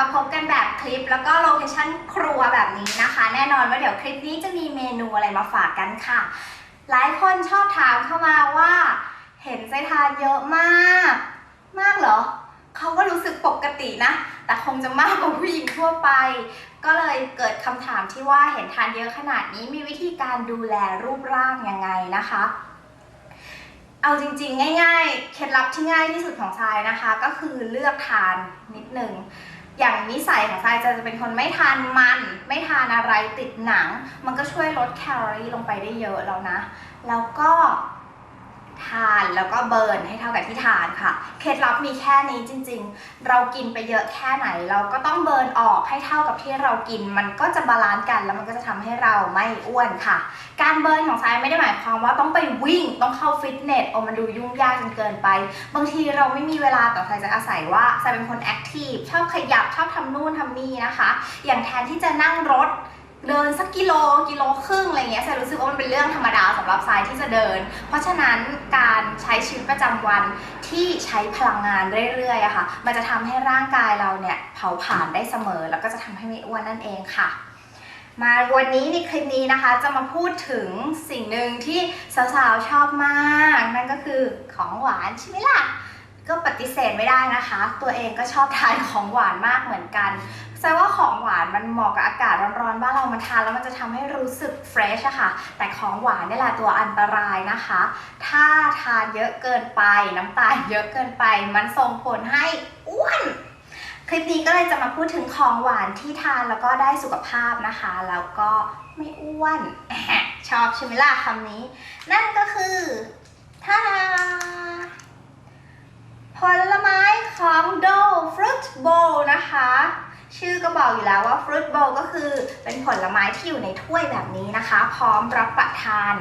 มาพบกันแบบคลิปแล้วก็โลเคชั่นครัวแบบนี้นะคะ แน่นอนว่าเดี๋ยวคลิปนี้จะมีเมนูอะไรมาฝากกันค่ะ หลายคนชอบถามเข้ามาว่า เห็นใจทานเยอะมาก มากเหรอเขาก็รู้สึกปกตินะ แต่คงจะมากกว่าผู้หญิงทั่วไป ก็เลยเกิดคำถามที่ว่าเห็นทานเยอะขนาดนี้มีวิธีการดูแลรูปร่างยังไงนะคะเอาจริงๆ ง่ายๆ เคล็ดลับที่ง่ายที่สุดของทรายนะคะ ก็คือเลือกทานนิดนึง อย่างนิสัยของทรายจะจะเป็นคนไม่ทานมัน ไม่ทานอะไรติดหนัง มันก็ช่วยลดแคลอรี่ลงไปได้เยอะแล้วนะ แล้วก็ ทานแล้วก็เบิร์นให้เท่ากับที่ทานค่ะ เคล็ดลับมีแค่นี้จริง ๆ เรากินไปเยอะแค่ไหน เราก็ต้องเบิร์นออกให้เท่ากับที่เรากิน มันก็จะบาลานซ์กันแล้วมันก็จะทำให้เราไม่อ้วนค่ะ การเบิร์นของทรายไม่ได้หมายความว่าต้องไปวิ่งต้องเข้าฟิตเนสโอ้มันดูยุ่งยากจนเกินไป บางทีเราไม่มีเวลาแต่ทรายจะอาศัยว่าทรายเป็นคนแอคทีฟชอบขยับชอบทำนู่นทำนี่นะคะ อย่างแทนที่จะนั่งรถ กิโลกิโลครึ่งอะไรเงี้ยทรายรู้สึกว่ามันเป็นเรื่องธรรมดาสำหรับทรายที่จะเดิน เพราะฉะนั้นการใช้ชีวิตประจำวันที่ใช้พลังงานเรื่อยๆอะค่ะ มันจะทำให้ร่างกายเราเนี่ยเผาผลาญได้เสมอ แล้วก็จะทำให้ไม่อ้วนนั่นเองค่ะมาวันนี้ในคลิปนี้นะคะจะมาพูดถึงสิ่งหนึ่งที่สาวๆชอบมาก นั่นก็คือของหวานใช่ไหมล่ะก็ปฏิเสธไม่ได้นะคะ ตัวเองก็ชอบทานของหวานมากเหมือนกัน แสดงว่าของหวานมันเหมาะกับอากาศร้อนๆบ้านเรามาทานแล้วมันจะทำให้รู้สึกเฟรชอะค่ะ แต่ของหวานนี่แหละตัวอันตรายนะคะ ถ้าทานเยอะเกินไป น้ำตาลเยอะเกินไป มันส่งผลให้อ้วนคลิปนี้ก็เลยจะมาพูดถึงของหวานที่ทานแล้วก็ได้สุขภาพนะคะ แล้วก็ไม่อ้วน ชอบใช่ไหมล่ะคำนี้ นั่นก็คือท่าดาผลไม้ของโดฟรุตโบนะคะ ชื่อก็บอกอยู่แล้วว่าฟรุตโบก็คือเป็นผลไม้ที่อยู่ในถ้วยแบบนี้นะคะ พร้อมรับประทาน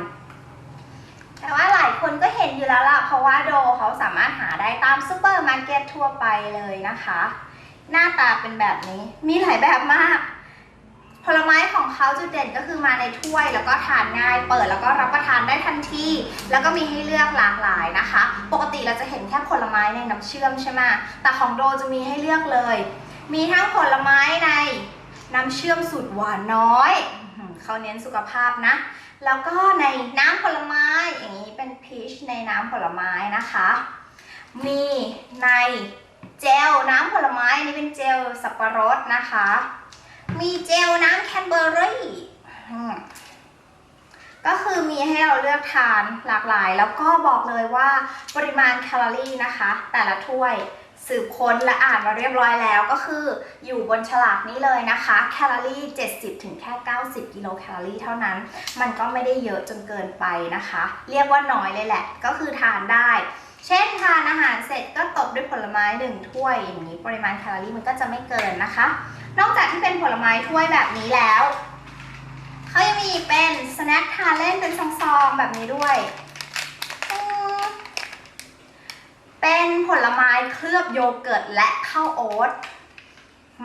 แต่ว่าหลายคนก็เห็นอยู่แล้วล่ะเพราะว่าโดเขาสามารถหาได้ตามซูเปอร์มาร์เก็ตทั่วไปเลยนะคะ หน้าตาเป็นแบบนี้มีหลายแบบมาก ผลไม้ของเขาจุดเด่นก็คือมาในถ้วยแล้วก็ทานง่าย เปิดแล้วก็รับประทานได้ทันทีแล้วก็มีให้เลือกหลากหลายนะคะ ปกติเราจะเห็นแค่ผลไม้ในน้ำเชื่อมใช่ไหมแต่ของโดจะมีให้เลือกเลย มีทั้งผลไม้ในน้ำเชื่อมสูตรหวานน้อย เขาเน้นสุขภาพนะ แล้วก็ในน้ำผลไม้อย่างนี้เป็นพีชในน้ำผลไม้นะคะ มีในเจลน้ำผลไม้อันนี้เป็นเจลสับปะรดนะคะ มีเจลน้ำแคนเบอร์รี่ก็คือมีให้เราเลือกทานหลากหลาย แล้วก็บอกเลยว่าปริมาณแคลอรี่นะคะ แต่ละถ้วย สืบค้นและอ่านมาเรียบร้อยแล้วก็คืออยู่บนฉลากนี้เลยนะคะ แคลอรี่ 70 ถึงแค่ 90 กิโลแคลอรี่เท่านั้น มันก็ไม่ได้เยอะจนเกินไปนะคะ เรียกว่าน้อยเลยแหละ ก็คือทานได้ เช่นทานอาหารเสร็จก็ตบด้วยผลไม้หนึ่งถ้วยอย่างนี้ปริมาณแคลอรี่มันก็จะไม่เกินนะคะ นอกจากที่เป็นผลไม้ถ้วยแบบนี้แล้วเขายังมีเป็นสแน็คทานเล่นเป็นซองๆแบบนี้ด้วยอืม เป็นผลไม้เคลือบโยเกิร์ตและข้าวโอ๊ต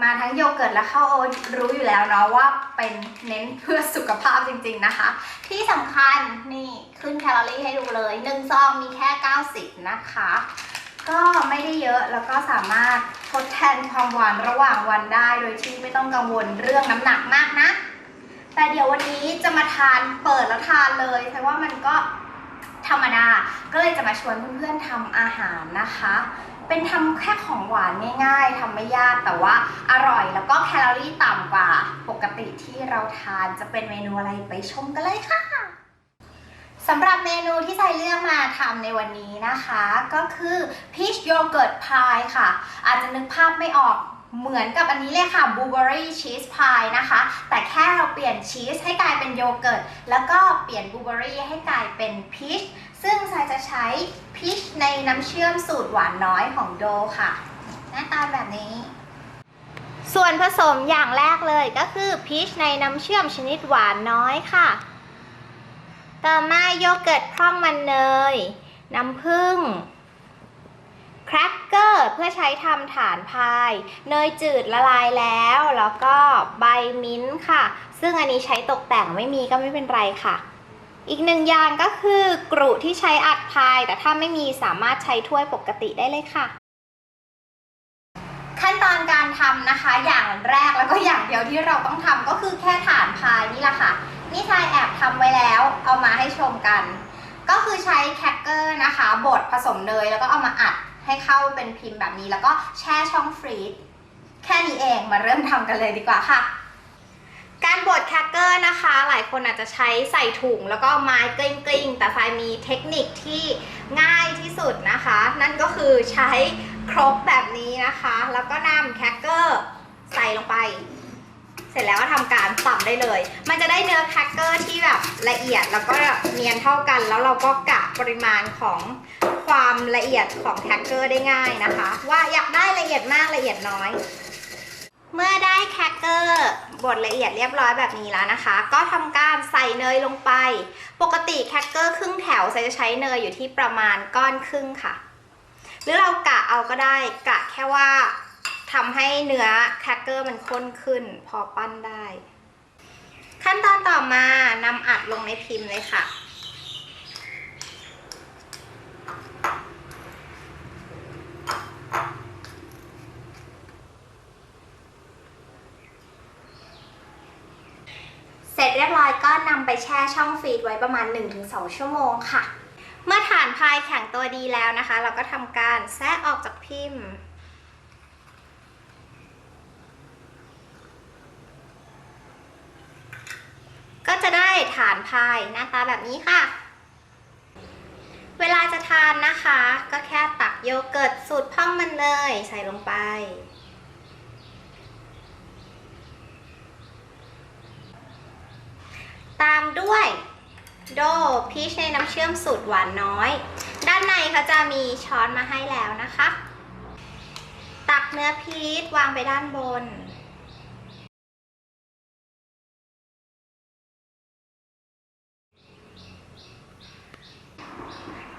มาทั้งโยเกิร์ตและข้าวโอ๊ตรู้อยู่แล้วเนาะว่าเป็นเน้นเพื่อสุขภาพจริงๆนะคะ ที่สำคัญนี่ขึ้นแคลอรี่ให้ดูเลยหนึ่งซองมีแค่ 90 นะคะ ก็ไม่ได้เยอะแล้วก็สามารถทดแทนความหวานระหว่างวันได้ โดยที่ไม่ต้องกังวลเรื่องน้ำหนักมากนะ แต่เดี๋ยววันนี้จะมาทานเปิดแล้วทานเลยเพราะว่ามันก็ ธรรมดา ก็เลยจะมาชวนเพื่อนๆทำอาหารนะคะ เป็นทำแค่ของหวานง่ายๆทำไม่ยากแต่ว่าอร่อยแล้วก็แคลอรี่ต่ำกว่า ปกติที่เราทานจะเป็นเมนูอะไรไปชมกันเลยค่ะสำหรับเมนูที่ใส่เลือกมาทำในวันนี้นะคะ ก็คือ peach yogurt pie ค่ะ อาจจะนึกภาพไม่ออก เหมือนกับอันนี้เลยค่ะ blueberry cheese pie นะคะ แต่แค่เราเปลี่ยนชีสให้กลายเป็นโยเกิร์ต แล้วก็เปลี่ยนบลูเบอรี่ให้กลายเป็นพีชซึ่งทรายจะใช้พีชในน้ำเชื่อมสูตรหวานน้อยของโดค่ะ หน้าตาแบบนี้ ส่วนผสมอย่างแรกเลยก็คือพีชในน้ำเชื่อมชนิดหวานน้อยค่ะ ต่อมาโยเกิร์ตพร่องมันเนยน้ำผึ้ง แครกเกอร์เพื่อใช้ทำฐานพาย เนยจืดละลายแล้ว แล้วก็ใบมิ้นท์ค่ะ ซึ่งอันนี้ใช้ตกแต่งไม่มีก็ไม่เป็นไรค่ะ อีกหนึ่งอย่างก็คือกรุที่ใช้อัดพาย แต่ถ้าไม่มีสามารถใช้ถ้วยปกติได้เลยค่ะขั้นตอนการทำนะคะอย่างแรกแล้วก็อย่างเดียวที่เราต้องทำก็คือแค่ฐานพายนี่แหละค่ะ นี่ชายแอบทำไว้แล้ว เอามาให้ชมกัน ก็คือใช้แครกเกอร์นะคะบดผสมเนยแล้วก็เอามาอัด ให้เข้าเป็นพิมพ์แบบนี้ แล้วก็แช่ช่องฟรีซแค่นี้เองมาเริ่มทำกันเลยดีกว่าค่ะการบดแครกเกอร์นะคะ หลายคนอาจจะใช้ใส่ถุงแล้วก็ไม้กลิ้งๆแต่ทรายมีเทคนิคที่ง่ายที่สุดนะคะ นั่นก็คือใช้ครกแบบนี้นะคะ แล้วก็นำแครกเกอร์ใส่ลงไป เสร็จแล้วก็ทำการสับได้เลย มันจะได้เนื้อแครกเกอร์ที่แบบละเอียดแล้วก็เนียนเท่ากัน แล้วเราก็กะปริมาณของ ความละเอียดของแครกเกอร์ได้ง่ายนะคะ ว่าอยากได้ละเอียดมากละเอียดน้อย เมื่อได้แครกเกอร์บดละเอียดเรียบร้อยแบบนี้แล้วนะคะ ก็ทำการใส่เนยลงไป ปกติแครกเกอร์ครึ่งแถวใส่จะใช้เนยอยู่ที่ประมาณก้อนครึ่งค่ะ หรือเรากะเอาก็ได้กะแค่ว่าทำให้เนื้อแครกเกอร์มันข้นขึ้นพอปั้นได้ ขั้นตอนต่อมานำอัดลงในพิมพ์เลยค่ะ เสร็จเรียบร้อยก็นำไปแช่ช่องฟรีซไว้ประมาณ 1-2 ชั่วโมงค่ะ เมื่อฐานพายแข็งตัวดีแล้วนะคะ เราก็ทำการแซะออกจากพิมพ์ก็จะได้ฐานพายหน้าตาแบบนี้ค่ะ เวลาจะทานนะคะ ก็แค่ตักโยเกิร์ตสูตรพ่องมันเลยใส่ลงไป ตามด้วยโดพีชในน้ำเชื่อมสูตรหวานน้อย ด้านในเขาจะมีช้อนมาให้แล้วนะคะ ตักเนื้อพีชวางไปด้านบน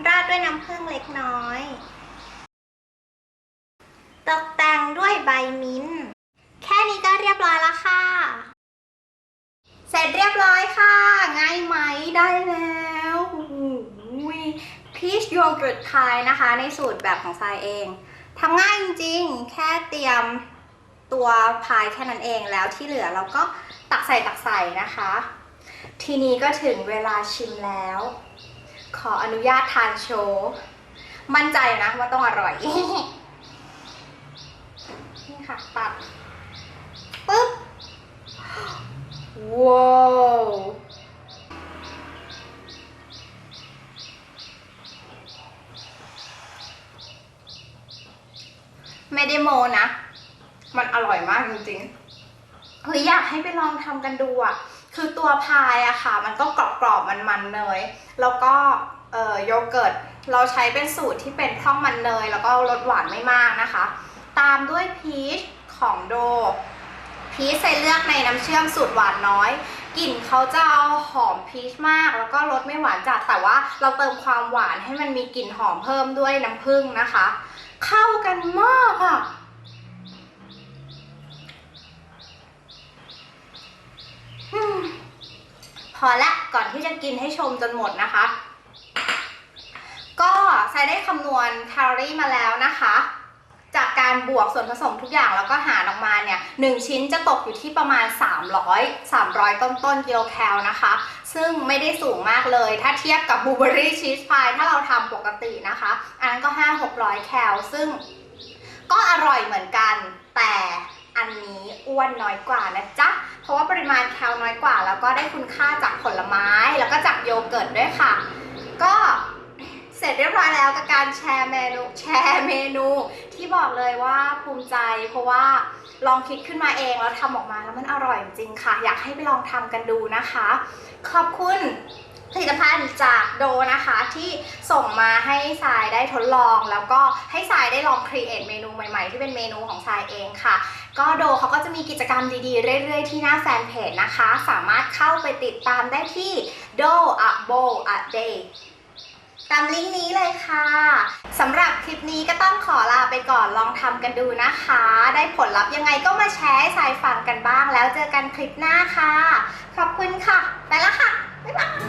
ราดด้วยน้ำผึ้งเล็กน้อย ตกแต่งด้วยใบมิ้น แค่นี้ก็เรียบร้อยแล้วค่ะ สร็จเรียบร้อยค่ะ ง่ายไหมได้แล้วพีชโยเกิร์ตพายนะคะ ในสูตรแบบของทรายเองทำง่ายจริงๆ แค่เตรียมตัวพายแค่นั้นเองแล้วที่เหลือเราก็ตักใส่ตักใส่นะคะ ทีนี้ก็ถึงเวลาชิมแล้ว ขออนุญาตทานโชว์มั่นใจนะว่าต้องอร่อย นี่ค่ะ ตัดปึ๊บ ว้าวไม่ได้ โมนะ มันอร่อยมากจริงๆเฮ้ยอยากให้ไปลองทำกันดูอะ คือตัวพายอะค่ะ มันก็กรอบๆมันๆเนยแล้วก็เอ่อโยเกิร์ตเราใช้เป็นสูตรที่เป็นพร่องมันเนย แล้วก็รสหวานไม่มากนะคะ ตามด้วยพีชของโด พีชใส่เลือกในน้ำเชื่อมสูตรหวานน้อย กลิ่นเขาจะหอมพีชมาก แล้วก็รสไม่หวานจัดแต่ว่าเราเติมความหวานให้มันมีกลิ่นหอมเพิ่มด้วยน้ำผึ้งนะคะ เข้ากันมากอะพอละก่อนที่จะกินให้ชมจนหมดนะคะ ก็ใช้ได้คำนวณแคลอรี่มาแล้วนะคะ บวกส่วนผสมทุกอย่างแล้วก็หารออกมาเนี่ยหนึ่งชิ้นจะตกอยู่ที่ประมาณ 300 300 ต้นต้นกิโลแคลนะคะ ซึ่งไม่ได้สูงมากเลย ถ้าเทียบกับบลูเบอรี่ชีสพายถ้าเราทำปกตินะคะอันนั้นก็ 5-600 แคลซึ่งก็อร่อยเหมือนกัน แต่อันนี้อ้วนน้อยกว่านะจ๊ะ เพราะว่าปริมาณแคลน้อยกว่า แล้วก็ได้คุณค่าจากผลไม้แล้วก็จากโยเกิร์ตด้วยค่ะ ก็ เสร็จเรียบร้อยแล้วกับการแชร์เมนูแชร์เมนู ที่บอกเลยว่าภูมิใจ เพราะว่าลองคิดขึ้นมาเองแล้วทำออกมาแล้วมันอร่อยจริงๆค่ะ อยากให้ไปลองทำกันดูนะคะ ขอบคุณผลิตภัณฑ์จากโดนะคะที่ส่งมาให้ทรายได้ทดลอง แล้วก็ให้ทรายได้ลองครีเอทเมนูใหม่ๆ ที่เป็นเมนูของทรายเองค่ะ ก็โดเขาก็จะมีกิจกรรมดีๆ เรื่อยๆ ที่หน้าแฟนเพจนะคะ สามารถเข้าไปติดตามได้ที่ do a bow a day ตามลิงก์นี้เลยค่ะสำหรับคลิปนี้ก็ต้องขอลาไปก่อนลองทำกันดูนะคะ ได้ผลลัพธ์ยังไงก็มาแชร์ให้สายฟังกันบ้าง แล้วเจอกันคลิปหน้าค่ะ ขอบคุณค่ะ ไปละค่ะ บ๊ายบาย